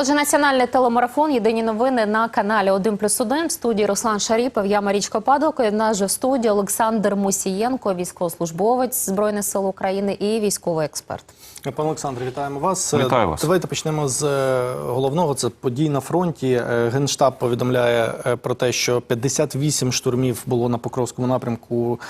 Отже, національний телемарафон. Єдині новини на каналі 1 плюс 1. В студії Руслан Шаріпов, я Марічка Падалко. І в нас же в студії Олександр Мусієнко, військовослужбовець Збройних сил України і військовий експерт. Пане Олександре, вітаємо вас. Вітаю вас. Давайте почнемо з е, головного. Це подій на фронті. Е, Генштаб повідомляє е, про те, що 58 штурмів було на Покровському напрямку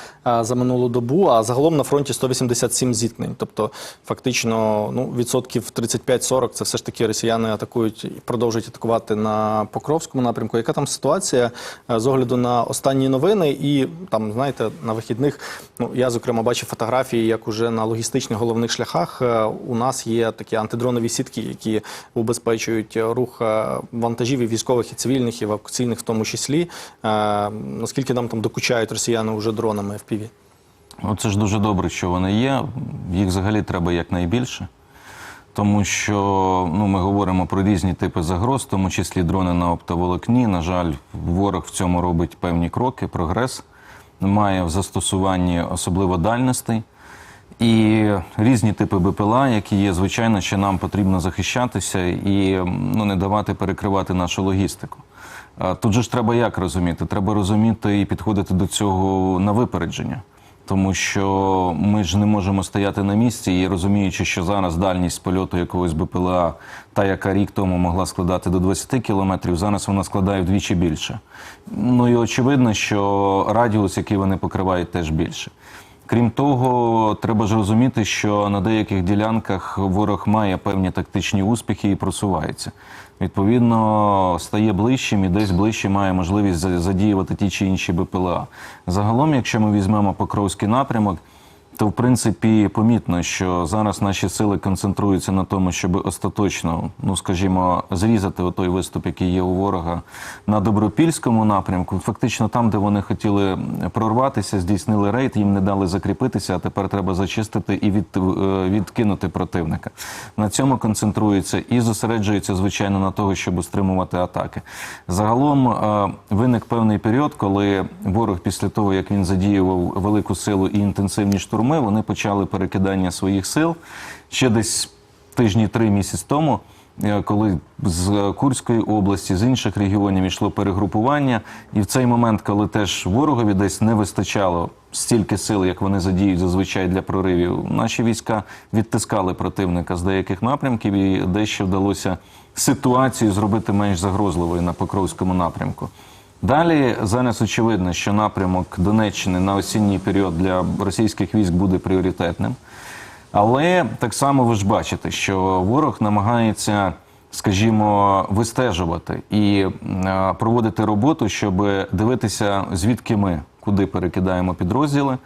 за минулу добу, а загалом на фронті 187 зіткнень. Тобто, фактично, ну відсотків 35-40 це все ж таки росіяни атакують і продовжують атакувати на Покровському напрямку. Яка там ситуація е, з огляду на останні новини? І там, знаєте, на вихідних ну я зокрема бачив фотографії, як уже на логістичних головних шляхах е, у нас є такі антидронові сітки, які убезпечують рух е, вантажів і військових, і цивільних, і евакуаційних в тому числі. Наскільки нам там докучають росіяни вже дронами FPV? Ну, це ж дуже добре, що вони є. Їх взагалі треба якнайбільше. Тому що ну, ми говоримо про різні типи загроз, в тому числі дрони на оптоволокні. На жаль, ворог в цьому робить певні кроки, прогрес має в застосуванні особливо дальностей. І різні типи БПЛА, які є, звичайно, що нам потрібно захищатися і ну, не давати перекривати нашу логістику. Тут же ж треба як розуміти? Треба розуміти і підходити до цього на випередження. Тому що ми ж не можемо стояти на місці і розуміючи, що зараз дальність польоту якогось БПЛА, та яка рік тому могла складати до 20 кілометрів, зараз вона складає вдвічі більше. Ну і очевидно, що радіус, який вони покривають, теж більше. Крім того, треба ж розуміти, що на деяких ділянках ворог має певні тактичні успіхи і просувається. Відповідно, стає ближчим і десь ближче має можливість за- задіювати ті чи інші БПЛА. Загалом, якщо ми візьмемо Покровський напрямок, то в принципі помітно, що зараз наші сили концентруються на тому, щоб остаточно, ну скажімо, зрізати той виступ, який є у ворога на добропільському напрямку. Фактично, там, де вони хотіли прорватися, здійснили рейд, їм не дали закріпитися. А тепер треба зачистити і від, е, відкинути противника. На цьому концентруються і зосереджуються, звичайно, на того, щоб стримувати атаки. Загалом е, виник певний період, коли ворог, після того як він задіював велику силу і інтенсивні штурми, вони почали перекидання своїх сил ще десь тижні три місяці тому. е, Коли з Курської області, з інших регіонів йшло перегрупування, і в цей момент, коли теж ворогові десь не вистачало стільки сил, як вони задіють зазвичай для проривів, наші війська відтискали противника з деяких напрямків, і дещо вдалося ситуацію зробити менш загрозливою на Покровському напрямку. Далі зараз очевидно, що напрямок Донеччини на осінній період для російських військ буде пріоритетним. Але так само ви ж бачите, що ворог намагається, скажімо, вистежувати і е, проводити роботу, щоб дивитися, звідки ми куди перекидаємо підрозділи.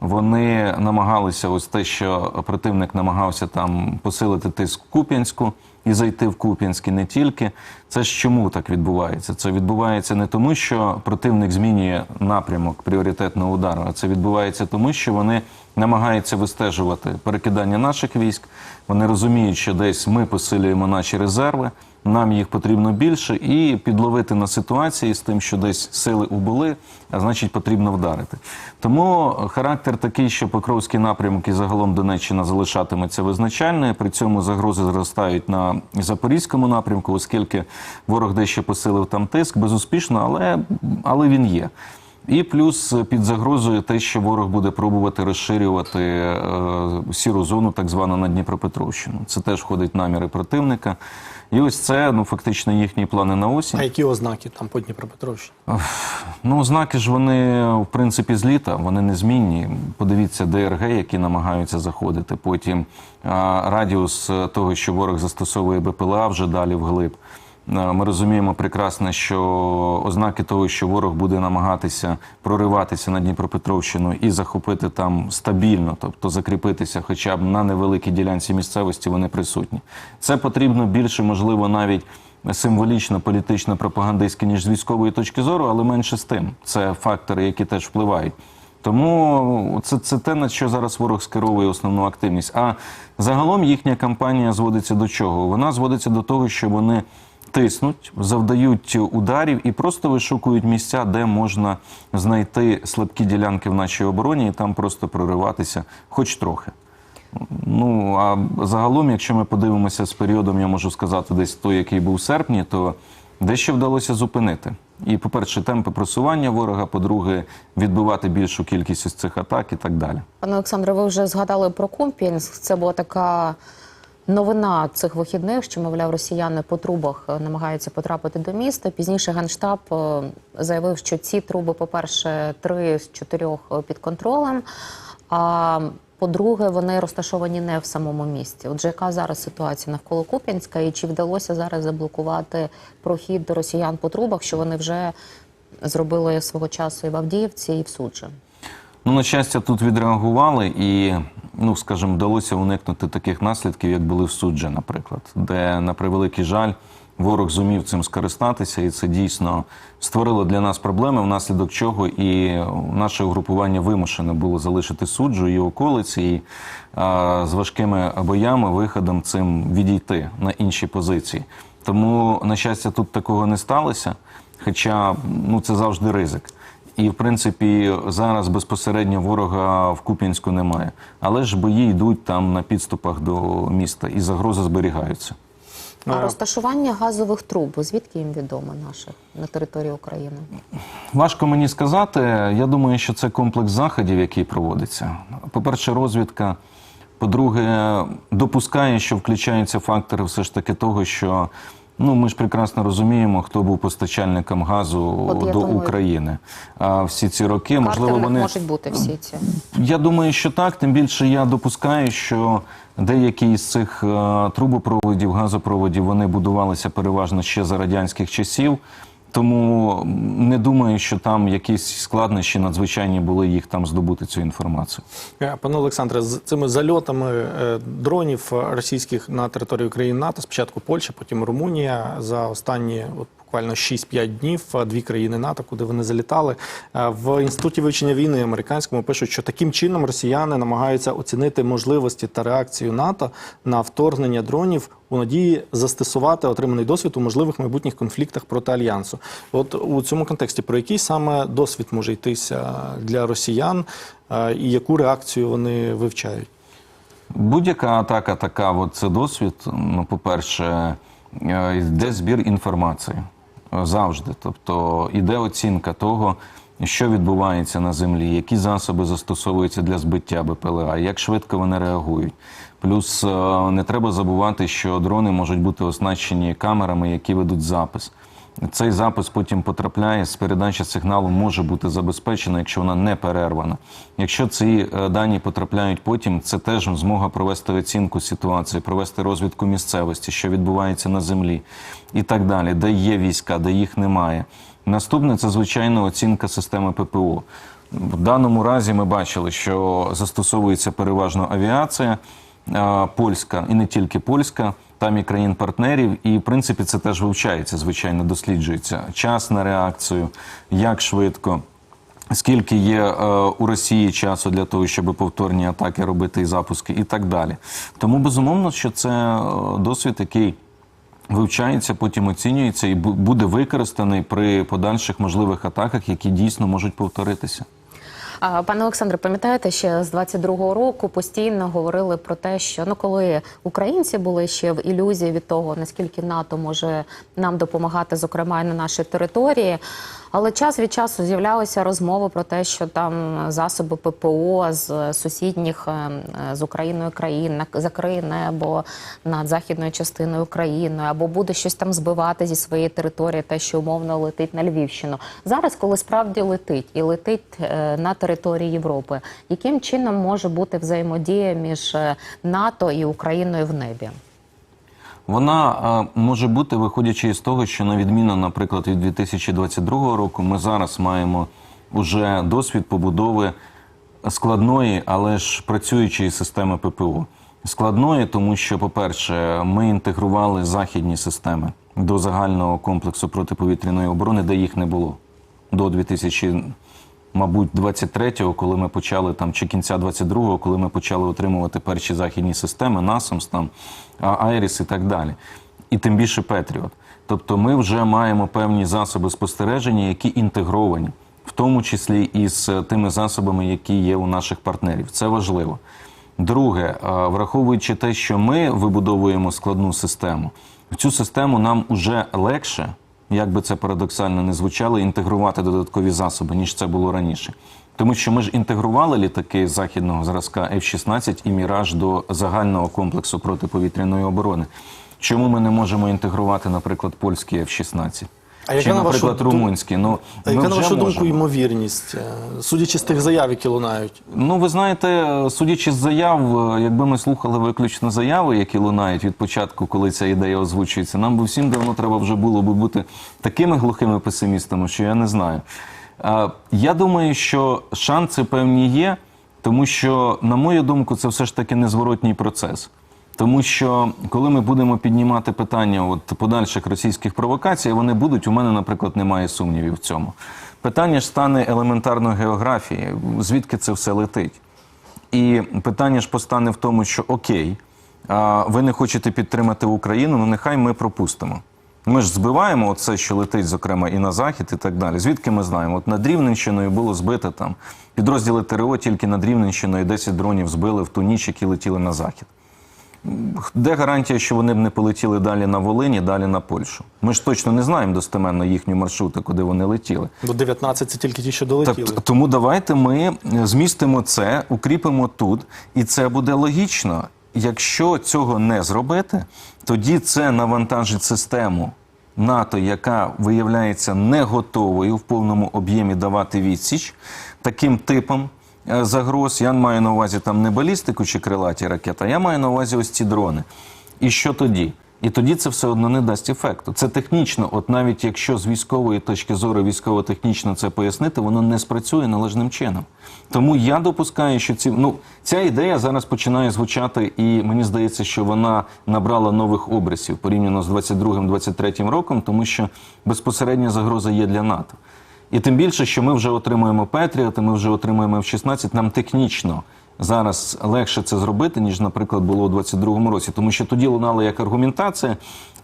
Вони намагалися, ось те, що противник намагався там посилити тиск Куп'янську і зайти в Куп'янськ не тільки. Це ж чому так відбувається? Це відбувається не тому, що противник змінює напрямок пріоритетного удару, а це відбувається тому, що вони намагаються вистежувати перекидання наших військ. Вони розуміють, що десь ми посилюємо наші резерви, нам їх потрібно більше, і підловити на ситуації з тим, що десь сили убули, а значить потрібно вдарити. Тому характер такий, що Покровський напрямок і загалом Донеччина залишатиметься визначальною. При цьому загрози зростають на Запорізькому напрямку, оскільки ворог дещо посилив там тиск безуспішно, але, але він є. І плюс під загрозою те, що ворог буде пробувати розширювати е, сіру зону, так звану на Дніпропетровщину. Це теж входить наміри противника. І ось це ну фактично їхні плани на осінь. А які ознаки там по Дніпропетровщині? Ну, ознаки ж вони в принципі з літа, вони незмінні. Подивіться ДРГ, які намагаються заходити. Потім а, радіус е, того, що ворог застосовує БПЛА вже далі вглиб. Ми розуміємо прекрасно, що ознаки того, що ворог буде намагатися прориватися на Дніпропетровщину і захопити там стабільно, тобто закріпитися хоча б на невеликій ділянці місцевості, вони присутні. Це потрібно більше, можливо, навіть символічно, політично, пропагандистськи, ніж з військової точки зору, але менше з тим. Це фактори, які теж впливають. Тому це, це те, на що зараз ворог скеровує основну активність. А загалом їхня кампанія зводиться до чого? Вона зводиться до того, що вони тиснуть, завдають ударів і просто вишукують місця, де можна знайти слабкі ділянки в нашій обороні і там просто прориватися, хоч трохи. Ну а загалом, якщо ми подивимося з періодом, я можу сказати, десь той, який був в серпні, то дещо вдалося зупинити. І, по-перше, темпи просування ворога, по-друге, відбивати більшу кількість із цих атак і так далі. Пане Олександре, ви вже згадали про Куп'янськ. Це була така новина цих вихідних, що, мовляв, росіяни по трубах е, намагаються потрапити до міста. Пізніше Генштаб е, заявив, що ці труби, по-перше, три з чотирьох е, під контролем. А по-друге, вони розташовані не в самому місті. Отже, яка зараз ситуація навколо Куп'янська, і чи вдалося зараз заблокувати прохід до росіян по трубах, що вони вже зробили свого часу і в Авдіївці, і в Суджі? Ну, на щастя, тут відреагували і, ну скажімо, вдалося уникнути таких наслідків, як були в суджі, наприклад, де, на превеликий жаль, ворог зумів цим скористатися, і це дійсно створило для нас проблеми, внаслідок чого і наше угрупування вимушене було залишити суджу і околиці, і а, з важкими боями, виходом цим відійти на інші позиції. Тому, на щастя, тут такого не сталося. Хоча ну, це завжди ризик. І в принципі зараз безпосередньо ворога в Куп'янську немає. Але ж бої йдуть там на підступах до міста, і загрози зберігаються. А розташування газових труб, звідки їм відомо наших на території України? Важко мені сказати. Я думаю, що це комплекс заходів, який проводиться. По-перше, розвідка. По-друге, допускає, що включаються фактори все ж таки того, що ну ми ж прекрасно розуміємо, хто був постачальником газу От до думаю, України. А всі ці роки можливо в них вони можуть бути всі ці. Я думаю, що так. Тим більше я допускаю, що деякі із цих е, трубопроводів, газопроводів вони будувалися переважно ще за радянських часів. Тому не думаю, що там якісь складнощі надзвичайні були їх там здобути цю інформацію. Е, Пане Олександре, з цими зальотами е, дронів російських на територію країн НАТО, спочатку Польща, потім Румунія за останні от буквально 6-5 днів е, дві країни НАТО, куди вони залітали. В інституті вивчення війни американському пишуть, що таким чином росіяни намагаються оцінити можливості та реакцію НАТО на вторгнення дронів у надії застосувати отриманий досвід у можливих майбутніх конфліктах проти альянсу. От у цьому контексті про який саме досвід може йтися для росіян і яку реакцію вони вивчають? Будь-яка атака така, от це досвід. Ну, по-перше, е, йде збір інформації завжди. Тобто йде оцінка того, що відбувається на землі, які засоби застосовуються для збиття БПЛА, як швидко вони реагують. Плюс е, не треба забувати, що дрони можуть бути оснащені камерами, які ведуть запис. Цей запис потім потрапляє з передачі сигналу може бути забезпечена, якщо вона не перервана. Якщо ці е, дані потрапляють потім, це теж змога провести оцінку ситуації, провести розвідку місцевості, що відбувається на землі, і так далі, де є війська, де їх немає. Наступне це звичайно оцінка системи ППО. В даному разі ми бачили, що застосовується переважно авіація польська і не тільки польська, там і країн-партнерів, і в принципі це теж вивчається, звичайно, досліджується час на реакцію, як швидко. Скільки є е, у Росії часу для того, щоб повторні атаки робити і запуски, і так далі. Тому безумовно, що це е, досвід, який вивчається, потім оцінюється і бу- буде використаний при подальших можливих атаках, які дійсно можуть повторитися. Пане Олександре, пам'ятаєте, ще з 22-го року постійно говорили про те, що ну коли українці були ще в ілюзії від того, наскільки НАТО може нам допомагати, зокрема і на нашій території. Але час від часу з'являлися розмови про те, що там засоби ППО з сусідніх е, е, з Україною країн закриє небо над західною частиною України, або буде щось там збивати зі своєї території, те, що умовно летить на Львівщину. Зараз, коли справді летить і летить е, на території Європи, яким чином може бути взаємодія між е, НАТО і Україною в небі? Вона е, може бути, виходячи із того, що на відміну, наприклад, від 2022 року, ми зараз маємо уже досвід побудови складної, але ж працюючої системи ППО. Складної, тому що, по-перше, ми інтегрували західні системи до загального комплексу протиповітряної оборони, де їх не було до 2000 мабуть, 23-го, коли ми почали там, чи кінця 22-го, коли ми почали отримувати перші західні системи, Насамс, там, Айріс і так далі. І тим більше Петріот. Тобто ми вже маємо певні засоби спостереження, які інтегровані, в тому числі і з тими засобами, які є у наших партнерів. Це важливо. Друге, е, враховуючи те, що ми вибудовуємо складну систему, в цю систему нам уже легше, як би це парадоксально не звучало, інтегрувати додаткові засоби, ніж це було раніше. Тому що ми ж інтегрували літаки західного зразка F-16 і Міраж до загального комплексу протиповітряної оборони. Чому ми не можемо інтегрувати, наприклад, польський F-16? А яка, Чи, на вашу наприклад, дум- румунський? Ну, А ми яка, на вже вашу думку, можемо. ймовірність, е, судячи з тих заяв, які лунають? Ну, ви знаєте, судячи з заяв, е, якби ми слухали виключно заяви, які лунають від початку, коли ця ідея озвучується, нам би всім давно треба вже було би бути такими глухими песимістами, що я не знаю. Е, Я думаю, що шанси певні є, тому що, на мою думку, це все ж таки незворотній процес. Тому що коли ми будемо піднімати питання от подальших російських провокацій, вони будуть. У мене, наприклад, немає сумнівів в цьому. Питання ж стане елементарної географії, звідки це все летить. І питання ж постане в тому, що окей, ви не хочете підтримати Україну, ну нехай ми пропустимо. Ми ж збиваємо оце, що летить, зокрема, і на захід, і так далі. Звідки ми знаємо? От над Рівненщиною було збито там підрозділи ТРО тільки над Рівненщиною 10 дронів збили в ту ніч, які летіли на захід. Де гарантія, що вони б не полетіли далі на Волині, далі на Польщу? Ми ж точно не знаємо достеменно їхню маршрути, куди вони летіли. Бо 19 це тільки ті, що долетіли. т- тому давайте ми е, змістимо це, укріпимо тут, і це буде логічно. Якщо цього не зробити, тоді це навантажить систему НАТО, яка виявляється не готовою в повному об'ємі давати відсіч таким типом загроз. Я маю на увазі там не балістику чи крилаті ракети, а я маю на увазі ось ці дрони. І що тоді? І тоді це все одно не дасть ефекту. Це технічно, от навіть якщо з військової точки зору військово-технічно це пояснити, воно не спрацює належним чином. Тому я допускаю, що ці ну ця ідея зараз починає звучати, і мені здається, що вона набрала нових обрисів порівняно з 22-23 роком, тому що безпосередня загроза є для НАТО. І тим більше, що ми вже отримуємо Петріоти, ми вже отримуємо F-16, нам технічно зараз легше це зробити, ніж, наприклад, було у 22-му році. Тому що тоді лунала як аргументація.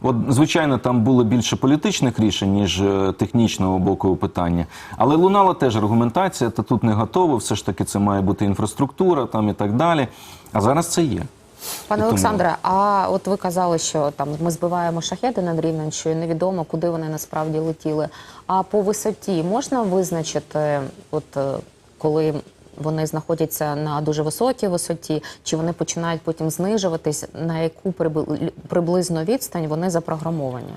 От, звичайно, там було більше політичних рішень, ніж е, технічного боку питання. Але лунала теж аргументація, та тут не готово, все ж таки це має бути інфраструктура там і так далі. А зараз це є. Пане тому- Олександре, а от ви казали, що там ми збиваємо шахеди над Рівненщиною, невідомо, куди вони насправді летіли. А по висоті можна визначити, от е, коли вони знаходяться на дуже високій висоті, чи вони починають потім знижуватись, на яку прибли- приблизно відстань вони запрограмовані?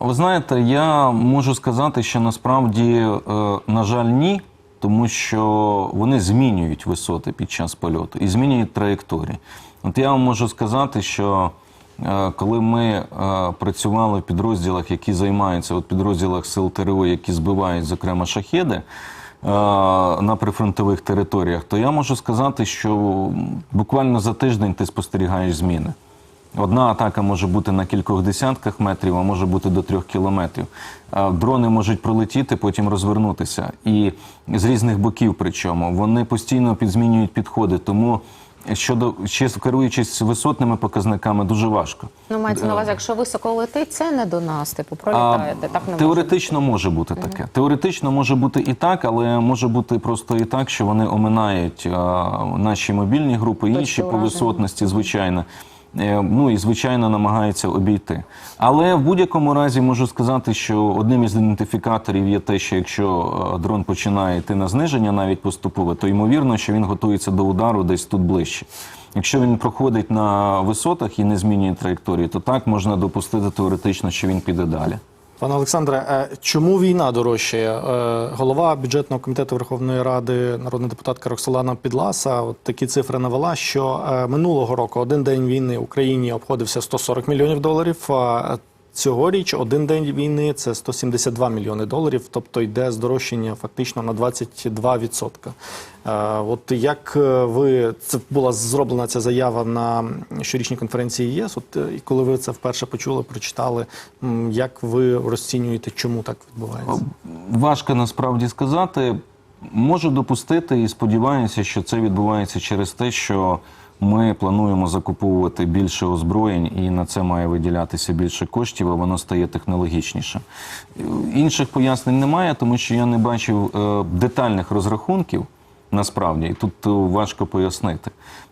Ви знаєте, я можу сказати, що насправді, е, на жаль, ні, тому що вони змінюють висоти під час польоту і змінюють траєкторії. От я вам можу сказати, що е, коли ми е, працювали в підрозділах, які займаються, от підрозділах сил ТРО, які збивають, зокрема, шахеди. е, На прифронтових територіях, то я можу сказати, що буквально за тиждень ти спостерігаєш зміни. Одна атака може бути на кількох десятках метрів, а може бути до трьох кілометрів. Дрони можуть пролетіти, потім розвернутися. І з різних боків, причому вони постійно підзмінюють підходи. Тому щодо ще керуючись висотними показниками, дуже важко. Ну, мається на увазі, якщо високо летить, це не до нас, типу, пролітаєте. Так не може Теоретично може бути таке. Теоретично може бути і так, але може бути просто і так, що вони оминають а, наші мобільні групи, Точки інші по висотності, звичайно. Е, Ну і звичайно намагається обійти. Але в будь-якому разі можу сказати, що одним із ідентифікаторів є те, що якщо е, дрон починає йти на зниження, навіть поступове, то ймовірно, що він готується до удару десь тут ближче. Якщо він проходить на висотах і не змінює траєкторії, то так можна допустити теоретично, що він піде далі. Пане Олександре, е, чому війна дорожчає? Е, Голова бюджетного комітету Верховної Ради, народна депутатка Роксолана Підласа, от такі цифри навела, що е, минулого року один день війни Україні обходився 140 мільйонів доларів. Цьогоріч один день війни це 172 мільйони доларів, тобто йде здорожчання фактично на 22%. Е, От як е, ви це була зроблена ця заява на щорічній конференції ЄС? От е, коли ви це вперше почули, прочитали, як ви розцінюєте, чому так відбувається? Важко насправді сказати. Можу допустити і сподіваюся, що це відбувається через те, що ми плануємо закуповувати більше озброєнь, і на це має виділятися більше коштів, а воно стає технологічніше. Інших пояснень немає, тому що я не бачив е, детальних розрахунків Насправді, і тут е, важко пояснити,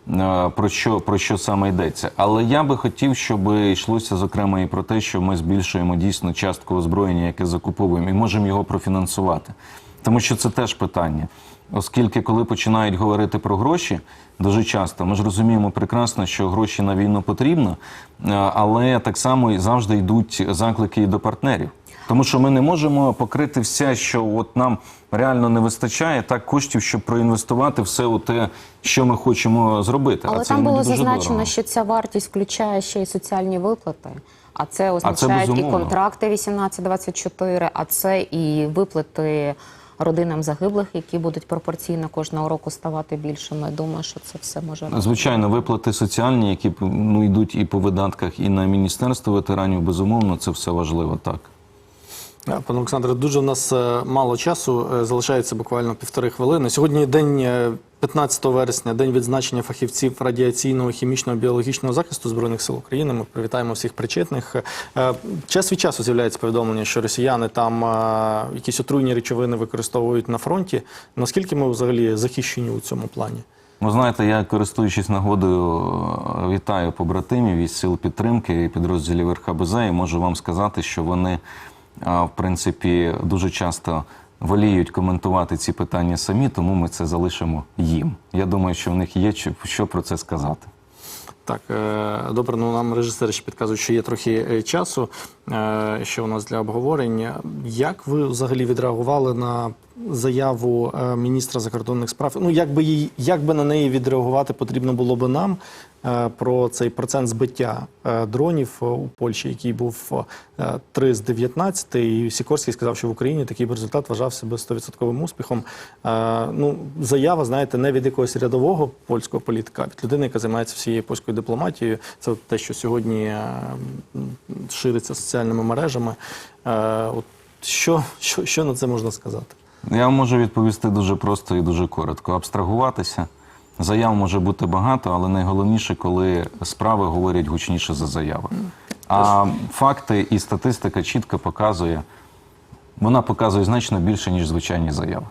е, про що, про що саме йдеться. Але я би хотів, щоб йшлося зокрема і про те, що ми збільшуємо дійсно частку озброєння, яке закуповуємо, і можемо його профінансувати. Тому що це теж питання. Оскільки, коли починають говорити про гроші, дуже часто ми ж розуміємо прекрасно, що гроші на війну потрібно, е, але так само і завжди йдуть заклики і до партнерів. Тому що ми не можемо покрити все, що от нам реально не вистачає, так коштів, щоб проінвестувати все у те, що ми хочемо зробити. Але а це там було зазначено, дорого. що ця вартість включає ще й соціальні виплати. А це означає і контракти 18-24, а це і виплати родинам загиблих, які будуть пропорційно кожного року ставати більшими. Думаю, що це все може Звичайно, виплати соціальні, які ну, йдуть і по видатках, і на міністерство ветеранів, безумовно, це все важливо так. Е, Пане Олександре, дуже в нас е, мало часу, е, залишається буквально півтори хвилини. Сьогодні день е, 15 вересня, день відзначення фахівців радіаційного, хімічного, біологічного захисту Збройних сил України. Ми привітаємо всіх причетних. Час від часу з'являється повідомлення, що росіяни там якісь отруйні речовини використовують на фронті. Наскільки ми взагалі захищені у цьому плані? Ви знаєте, я користуючись нагодою, вітаю побратимів із сил підтримки і підрозділів РХБЗ і можу вам сказати, що вони, в принципі, дуже часто воліють коментувати ці питання самі, тому ми це залишимо їм. Я думаю, що в них є що- що про це сказати. Так, е, добре, ну нам режисери ще підказують, що є трохи е, часу, що ще у нас для обговорення. Як ви взагалі відреагували на заяву е, міністра закордонних справ? Ну, як би, їй, як би на неї відреагувати потрібно було би нам е, про цей процент збиття е, дронів у Польщі, який був е, 3 з 19, і Сікорський сказав, що в Україні такий результат вважався би 100% успіхом. Ну, заява, знаєте, не від якогось рядового польського політика, а від людини, яка займається всією польською дипломатією. Це те, що сьогодні шириться соціальними мережами. От що, що, що на це можна сказати? Я можу відповісти дуже просто і дуже коротко. Абстрагуватися. Заяв може бути багато, але найголовніше, коли справи говорять гучніше за заяви. А факти і статистика чітко показує, вона показує значно більше, ніж звичайні заяви.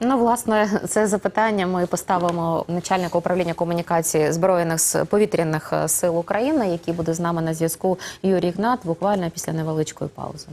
Ну, власне, це запитання ми поставимо начальнику управління комунікації збройних повітряних е, сил України, який буде з нами на зв'язку Юрій Гнат, буквально після невеличкої паузи.